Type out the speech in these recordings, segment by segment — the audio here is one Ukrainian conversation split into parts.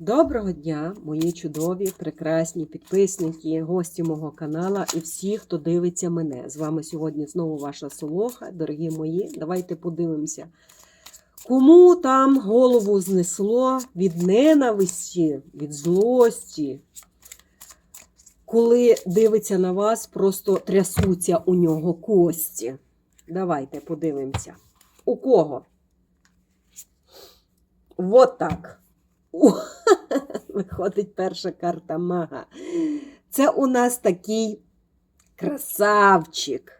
Доброго дня, мої чудові, прекрасні підписники, гості мого канала і всі, хто дивиться мене. З вами сьогодні знову ваша Солоха. Дорогі мої, давайте подивимося. Кому там голову знесло від ненависті, від злості, коли дивиться на вас, просто трясуться у нього кості. Давайте подивимося. У кого? Вот так. О, виходить перша карта мага. Це у нас такий красавчик.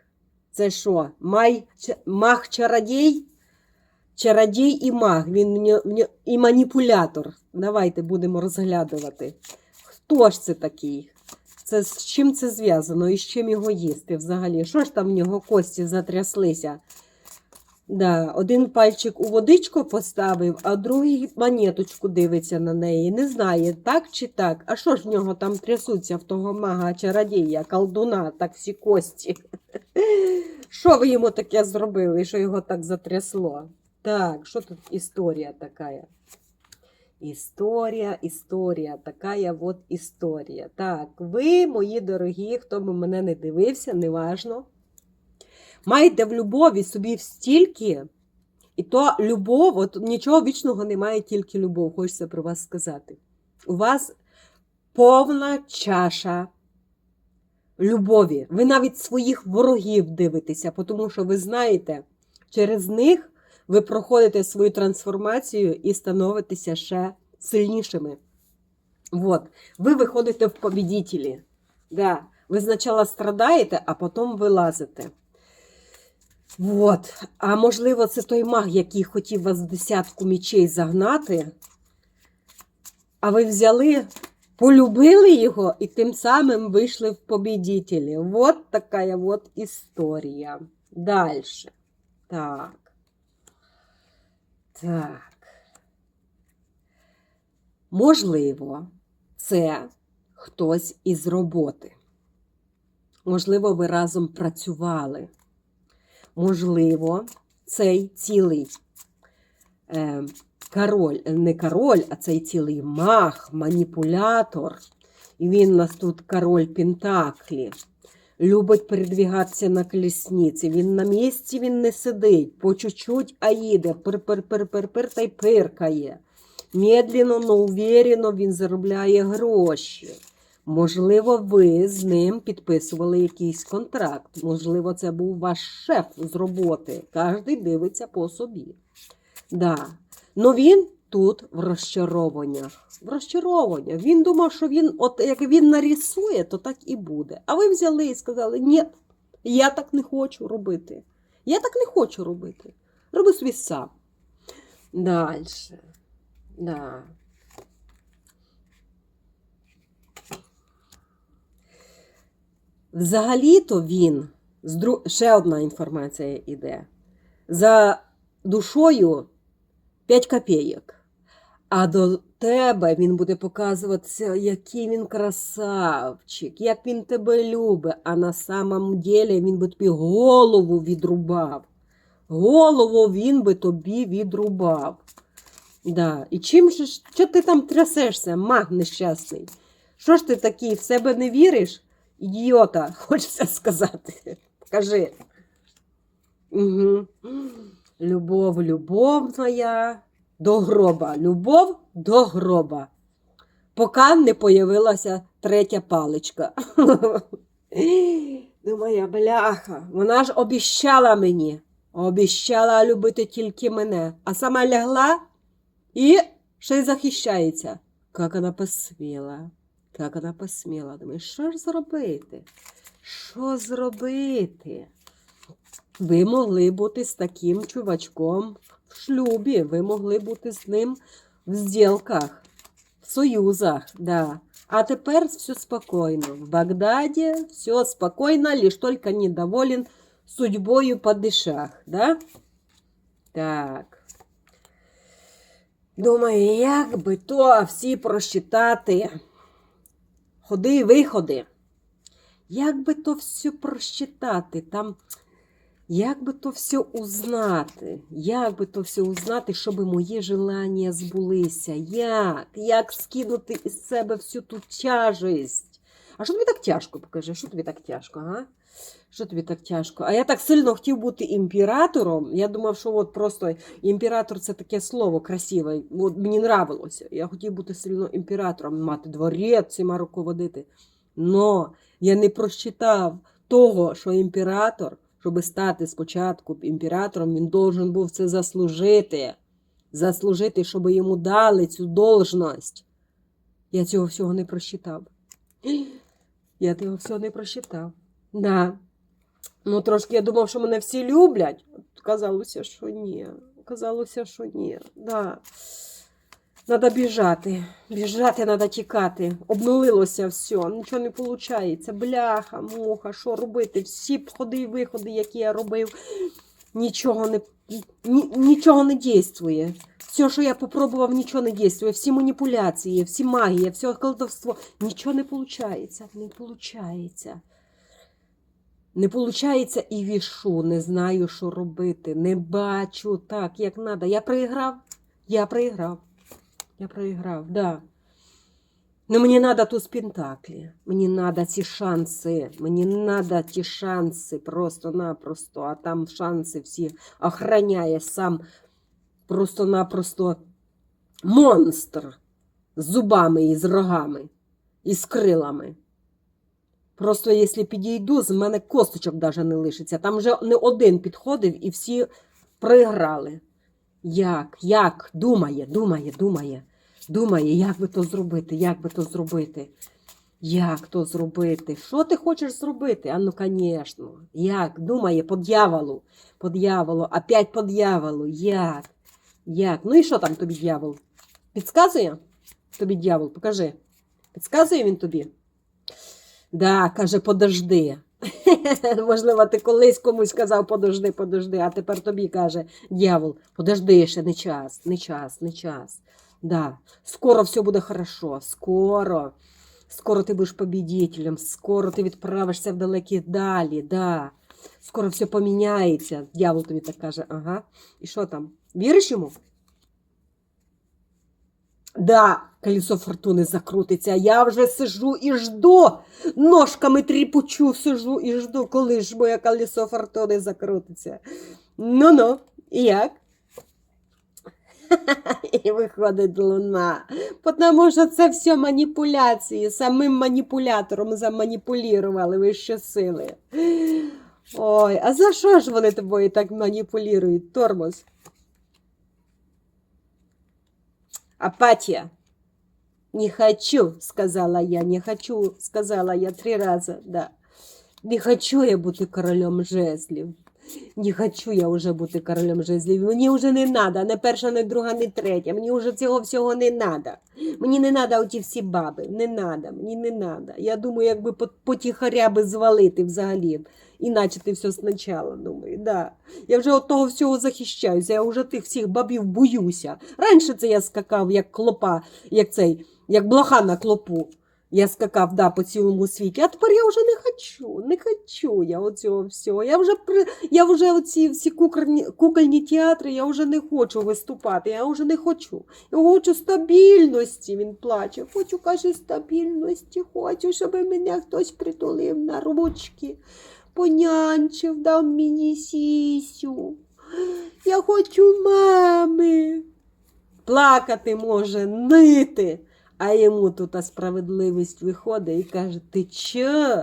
Це що? Май, маг чародій? Чародій і маг. Він і маніпулятор. Давайте будемо розглядувати. Хто ж це такий? Це з чим це зв'язано і з чим його їсти взагалі? Що ж там в нього кості затряслися? Да, один пальчик у водичку поставив, а другий монеточку дивиться на неї. Не знає, так чи так. А що ж в нього там трясуться в того мага чародія, колдуна, так всі кості? Що ви йому таке зробили, що його так затрясло? Так, що тут історія така? Історія, історія, така от історія. Так, ви, мої дорогі, хто би мене не дивився, неважно. Маєте в любові собі стільки, і то любов, от нічого вічного немає, тільки любов, хочеться про вас сказати. У вас повна чаша любові. Ви навіть своїх ворогів дивитеся, тому що ви знаєте, через них ви проходите свою трансформацію і становитеся ще сильнішими. Вот. Ви виходите в побідітелі. Да. Ви спочатку страдаєте, а потім вилазите. Вот. А можливо, це той маг, який хотів вас в десятку мічей загнати, а ви взяли, полюбили його і тим самим вийшли в побідітелі. Вот така вот історія. Дальше. Так. Так. Можливо, це хтось із роботи. Можливо, ви разом працювали. Можливо, цей цілий е, король, не король, а цей цілий маг, маніпулятор. І він у нас тут король Пентаклі. Любить передвігатися на колісниці. Він на місці він не сидить, по чуть-чуть, а їде, пир-пир-пир-пир-пир та й пиркає. Медленно, но уверенно він заробляє гроші. Можливо, ви з ним підписували якийсь контракт. Можливо, це був ваш шеф з роботи. Кожен дивиться по собі. Да. Но він тут в розчарованнях. В розчарованнях. Він думав, що він, от як він нарисує, то так і буде. А ви взяли і сказали: ні, я так не хочу робити. Я так не хочу робити. Роби собі сам. Далі. Да. Взагалі-то він, ще одна інформація йде. За душою 5 копійок. А до тебе він буде показуватися, який він красавчик, як він тебе любить, а на самом деле він би тобі голову відрубав. Голову він би тобі відрубав. Да. І чим же що ти там трясешся, маг нещасний? Що ж ти такий, в себе не віриш? Ідіота, хочеться сказати. Кажи. Угу. Любов, любов моя до гроба. Любов до гроба. Поки не появилася третя паличка. Думаю, бляха, вона ж обіщала мені. Обіщала любити тільки мене, а сама лягла і ще й захищається. Як вона посміла. Як вона посміла. Думаю, що ж зробити? Що зробити? Ви могли бути з таким чувачком в шлюбі, ви могли бути з ним в зділках, в союзах, да. А тепер все спокійно. В Багдаді все спокійно, лиш тільки недоволен судьбою по дишах, да? Так. Думаю, як би то всі просчитати ходи і виходи. Як би то все просчитати? Там Як би то все узнати? Як би то все узнати, щоб мої желання збулися? Як? Як скинути із себе всю ту тяжесть? А що тобі так тяжко? Покажи, що тобі так тяжко, га? Що тобі так тяжко? А я так сильно хотів бути імператором. Я думав, що от просто імператор це таке слово красиве. От мені нравилося. Я хотів бути сильно імператором, мати дворець цими руководити. Но я не просчитав того, що імператор, щоб стати спочатку імператором, він должен був це заслужити. Заслужити, щоб йому дали цю должність. Я цього всього не просчитав. Я цього всього не просчитав. Да. Ну, трошки я думав, що мене всі люблять. Казалося, що ні. Казалося, що ні. Да. Надо біжати. Біжати, треба тікати. Обнулилося все, нічого не виходить. Бляха, муха, що робити? Всі входи і виходи, які я робив, нічого не, ні, нічого не дійствує. Все, що я попробував, нічого не дійствує. Всі маніпуляції, всі магія, все колдовство. Нічого не виходить. Не виходить. Не виходить і вішу, не знаю, що робити. Не бачу так, як треба. Я проіграв. Я проіграв. Я проіграв, да. Ну, мені треба тут спектаклі. Мені треба ці шанси. Мені треба ті шанси просто-напросто. А там шанси всі охраняє сам просто-напросто монстр з зубами і з рогами, і з крилами. Просто якщо підійду, з мене косточок навіть не лишиться. Там вже не один підходив і всі проіграли. Як? Як? Думає, думає, думає. Думає, як би то зробити, як би то зробити. Як то зробити? Що ти хочеш зробити? А ну, звісно. Як? Думає, по дьяволу. По дьяволу, опять по дьяволу. Як? Як? Ну і що там тобі дьявол? Підказує? Тобі дьявол, покажи. Підказує він тобі? Да, каже, подожди. Можливо, ти колись комусь казав подожди, подожди, а тепер тобі каже дьявол, подожди ще не час, не час, не час. Да, скоро все буде хорошо, скоро. Скоро ти будеш победителем, скоро ти відправишся в далекі далі, да. Скоро все поміняється. Дьявол тобі так каже, ага. І що там? Віриш йому? Да, колесо фортуни закрутиться. Я вже сижу і жду. Ножками тріпучу, сижу і жду, коли ж моє колесо фортуни закрутиться. Ну-ну, і як? І виходить луна. Тому що це все маніпуляції. Самим маніпулятором заманіпулювали вищі сили. Ой, а за що ж вони тобою так маніпулюють, тормоз? Апатия. Не хочу, сказала я, не хочу, сказала я три раза, да. Не хочу я бути королем жезлів. Не хочу я вже бути королем жезлів. Мені вже не треба, не перша, не друга, не третя. Мені вже цього всього не треба. Мені не треба оті всі баби. Не треба, мені не треба. Я думаю, якби потіхаря би звалити взагалі. Іначе ти все спочатку, думаю, да. Я вже от того всього захищаюся, я вже тих всіх бабів боюся. Раніше це я скакав, як клопа, як цей, як блоха на клопу. Я скакав да, по цілому світі, а тепер я вже не хочу, не хочу я оцього всього. Я вже я вже оці всі кукольні, кукольні театри, я вже не хочу виступати, я вже не хочу. Я хочу стабільності, він плаче. Хочу, каже, стабільності, хочу, щоб мене хтось притулив на ручки, понянчив, дав мені сісю. Я хочу мами. Плакати може, нити. А йому тут справедливість виходить і каже: Ти чо?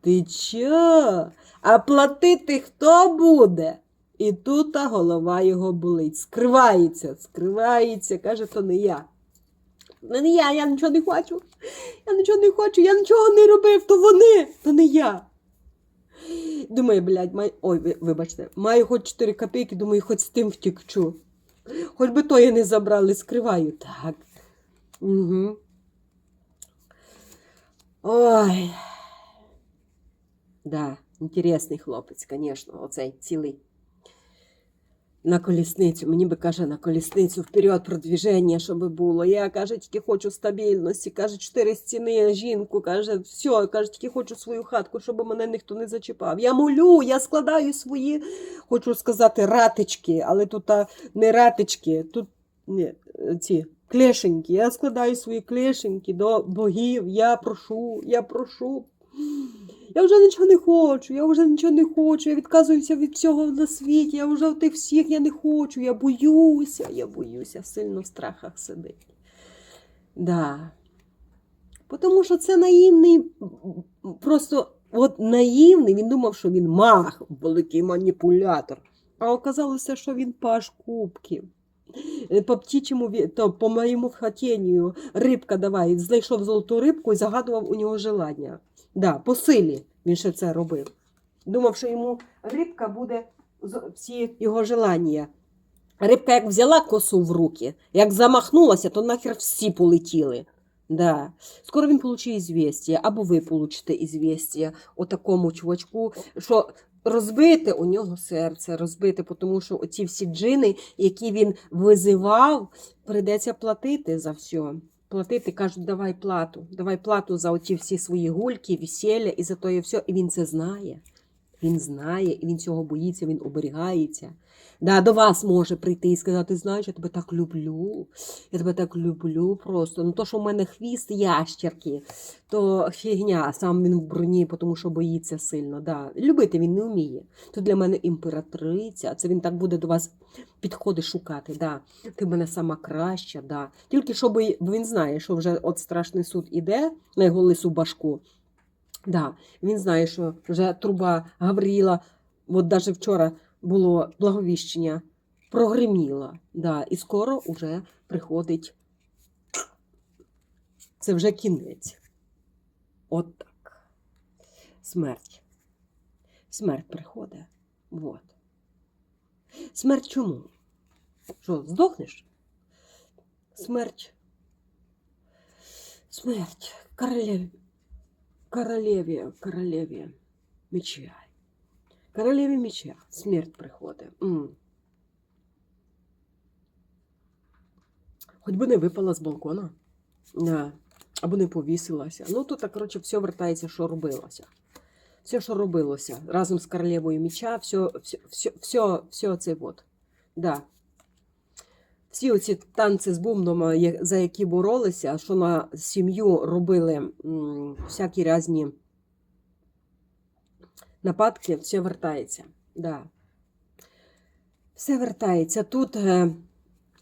Ти чо? А платити хто буде? І тут голова його болить. Скривається, скривається, каже, то не я. Не, я, я нічого не хочу. Я нічого не хочу, я нічого не робив, то вони, то не я. Думаю, блядь, май... ой, вибачте, маю хоч 4 копійки, думаю, хоч з тим втікчу. Хоч би то я не забрали, скриваю. Так. Угу. Ой. Да, інтересний хлопець, звісно, оцей цілий. на колісницю. Мені би каже, на колісницю вперед продвіження, щоб було. Я каже, тільки хочу стабільності. Каже, чотири стіни, жінку, каже, все, каже, тільки хочу свою хатку, щоб мене ніхто не зачіпав. Я молю, я складаю свої, хочу сказати, ратички, але тут а, не ратички, тут ні, ці клешеньки. Я складаю свої клешеньки до богів. Я прошу, я прошу. Я вже нічого не хочу, я вже нічого не хочу, я відказуюся від всього на світі, я вже тих всіх я не хочу, я боюся, я боюся, сильно в страхах сидить. Да. Тому що це наївний, просто от наївний, він думав, що він маг, великий маніпулятор. А оказалося, що він паш кубків. Е, По птічому, то по моєму хотінню, рибка давай, знайшов золоту рибку і загадував у нього желання. Да, по силі він ще це робив. Думав, що йому рибка буде всі його желання. Рибка як взяла косу в руки, як замахнулася, то нахер всі полетіли. Да. Скоро він получить ізвістя, або ви получите ізвістя о такому чувачку, що розбите у нього серце, розбите, тому що оці всі джини, які він визивав, прийдеться платити за все. Платити, кажуть, давай плату, давай плату за оті всі свої гульки, весілля і за то і все. І він це знає. Він знає, і він цього боїться, він оберігається. Да, до вас може прийти і сказати, знаєш, я тебе так люблю, я тебе так люблю просто. Ну то, що в мене хвіст ящерки, то фігня, сам він в броні, тому що боїться сильно. Да. Любити він не вміє. То для мене імператриця, це він так буде до вас підходи шукати. Да. Ти в мене сама краща, да. Тільки щоб він знає, що вже от страшний суд іде на його лису башку. Да, він знає, що вже труба Гавріла, от навіть вчора було благовіщення, прогриміла. Да, і скоро вже приходить. Це вже кінець. От так. Смерть. Смерть приходить. Вот. Смерть чому? Що, здохнеш? Смерть. Смерть. Королеві. Королеві, королеві меча. Королеві меча. Смерть приходить. М. Хоч би не випала з балкона. Або не повісилася. Ну, тут, коротше, все вертається, що робилося. Все, що робилося. Разом з королевою меча, все, все, все, все, все це от. Да. Всі оці танці з бумном, за які боролися, що на сім'ю робили всякі різні нападки, все вертається. Да. Все вертається. Тут е,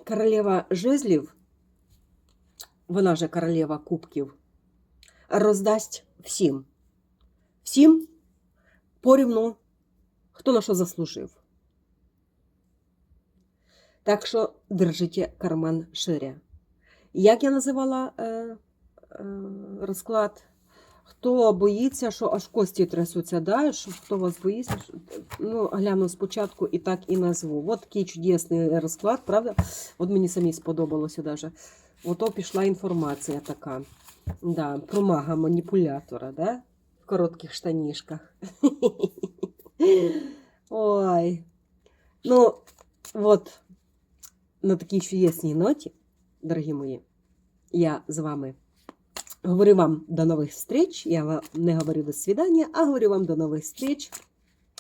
королева жезлів, вона же королева кубків, роздасть всім. Всім порівну, хто на що заслужив. Так що держите карман шире. Як я називала е, е, розклад? Хто боїться, що аж кості трясуться, да? що хто вас боїться? що- Ну, гляну спочатку і так і назву. От такий чудесний розклад, правда? От мені самі сподобалося даже. Ото пішла інформація така. Да, про мага маніпулятора, да? в коротких штанішках. Ой. Ну, от на такій чудесній ноті, дорогі мої, я з вами говорю вам до нових встреч. Я не говорю до свидання, а говорю вам до нових встреч,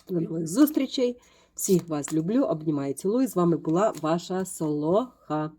до нових зустрічей. Всіх вас люблю, обнімаю, цілую. З вами була ваша Солоха.